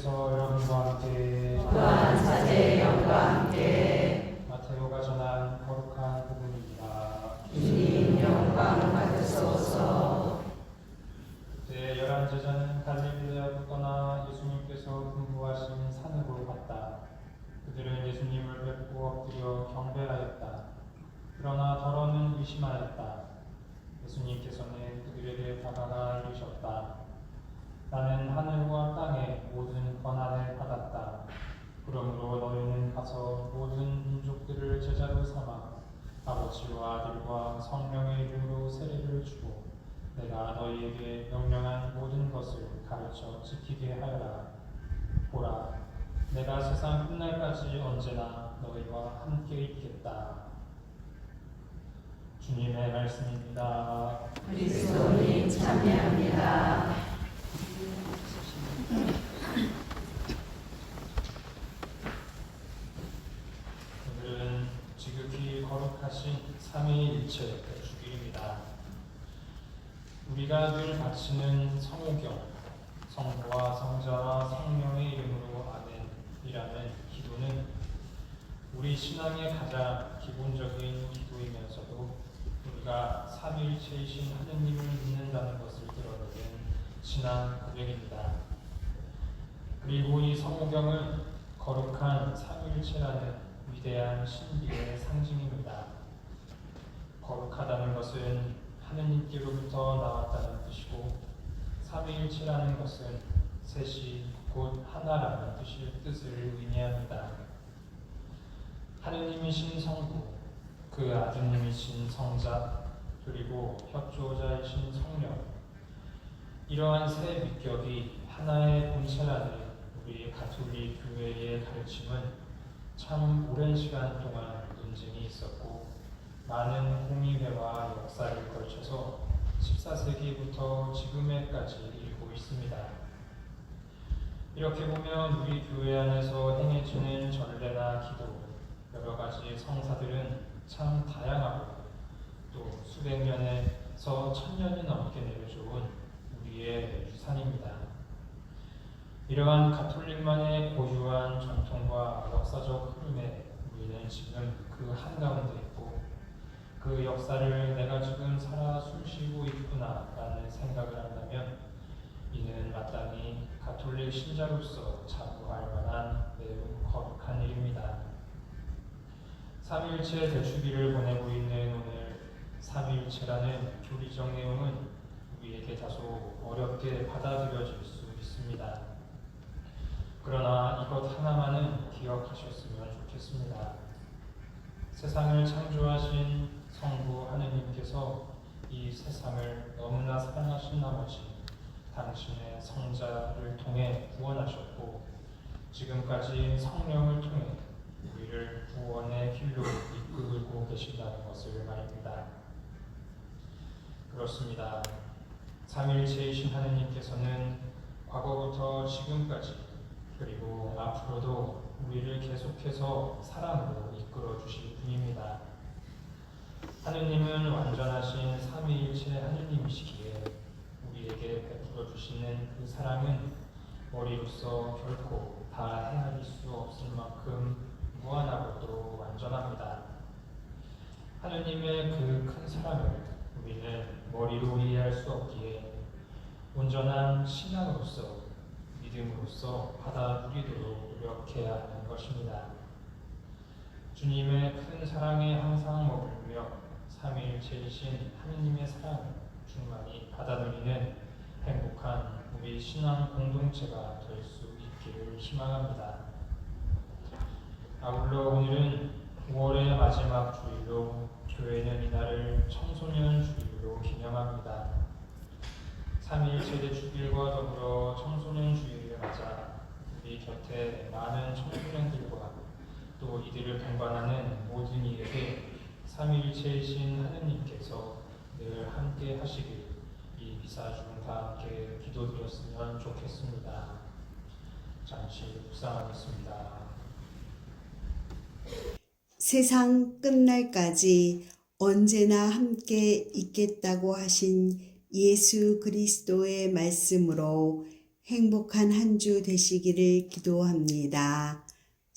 주께서 여러분과 함께 또한 사제의 영과 함께 마테오가 전한 거룩한 복음입니다. 주님 영광 받으소서 그때 열한 제자는 갈릴리아로 떠나 예수님께서 분부하신 산으로 갔다. 그들은 예수님을 뵙고 엎드려 경배하였다. 그러나 더러는 의심하였다. 예수님께서는 그들에게 다가가 이르셨다. 나는 하늘과 땅의 모든 권한을 받았다. 그러므로 너희는 가서 모든 민족들을 제자로 삼아 아버지와 아들과 성령의 이름으로 세례를 주고 내가 너희에게 명령한 모든 것을 가르쳐 지키게 하여라. 보라, 내가 세상 끝날까지 언제나 너희와 함께 있겠다. 주님의 말씀입니다. 그리스도님 참여합니다 오늘은 지극히 거룩하신 삼위일체 주일입니다. 우리가 늘 바치는 성호경, 성부와 성자와 성령의 이름으로 아멘이라는 기도는 우리 신앙의 가장 기본적인 기도이면서도 우리가 삼위일체이신 하느님을 믿는다는 것을 드러내는 신앙 고백입니다. 그리고 이 성호경은 거룩한 삼위일체라는 위대한 신비의 상징입니다. 하느님께로부터 나왔다는 뜻이고 삼위일체라는 것은 셋이 곧 하나라는 뜻을, 뜻을 의미합니다. 하느님이신 성부, 그 아드님이신 성자, 그리고 협조자이신 성령. 이러한 세 위격이 하나의 본체라는 우리 가톨릭 교회의 가르침은 참 오랜 시간 동안 논쟁이 있었고 많은 공의회와 역사를 걸쳐서 14세기부터 지금에까지 이르고 있습니다. 이렇게 보면 우리 교회 안에서 행해지는 전례나 기도, 여러 가지 성사들은 참 다양하고 또 수백 년에서 천 년이 넘게 내려져온 우리의 유산입니다. 이러한 가톨릭만의 고유한 전통과 역사적 흐름에 우리는 지금 그 한가운데 있고 그 역사를 내가 지금 살아 숨쉬고 있구나라는 생각을 한다면 이는 마땅히 가톨릭 신자로서 자부할 만한 매우 거룩한 일입니다. 삼일체 대축일을 보내고 있는 오늘 삼일체라는 교리적 내용은 우리에게 다소 어렵게 받아들여질 수 있습니다. 그러나 이것 하나만은 기억하셨으면 좋겠습니다. 세상을 창조하신 성부 하느님께서 이 세상을 너무나 사랑하신 나머지 당신의 성자를 통해 구원하셨고 지금까지 성령을 통해 우리를 구원의 길로 이끌고 계신다는 것을 말입니다. 그렇습니다. 삼일체이신 하느님께서는 과거부터 지금까지 그리고 앞으로도 우리를 계속해서 사랑으로 이끌어 주실 분입니다. 하느님은 완전하신 삼위일체 하느님이시기에 우리에게 베풀어 주시는 그 사랑은 머리로서 결코 다 헤아릴 수 없을 만큼 무한하고도 완전합니다. 하느님의 그 큰 사랑을 우리는 머리로 이해할 수 없기에 온전한 신앙으로서 믿음으로써 받아들이도록 노력해야 하는 것입니다. 주님의 큰 사랑에 항상 머물며 삼위일체이신 하느님의 사랑을 충만히 받아들이는 행복한 우리 신앙 공동체가 될 수 있기를 희망합니다. 아울러 오늘은 5월의 마지막 주일로 교회는 이날을 청소년 주일로 기념합니다. 3일 세대 주일과 더불어 청소년 주일을 맞아 우리 곁에 많은 청소년들과 또 이들을 동반하는 모든 이에게 삼위일체이신 하느님께서 늘 함께 하시길 이 미사 중 다 함께 기도드렸으면 좋겠습니다. 잠시 묵상하겠습니다. 세상 끝날까지 언제나 함께 있겠다고 하신 예수 그리스도의 말씀으로 행복한 한 주 되시기를 기도합니다.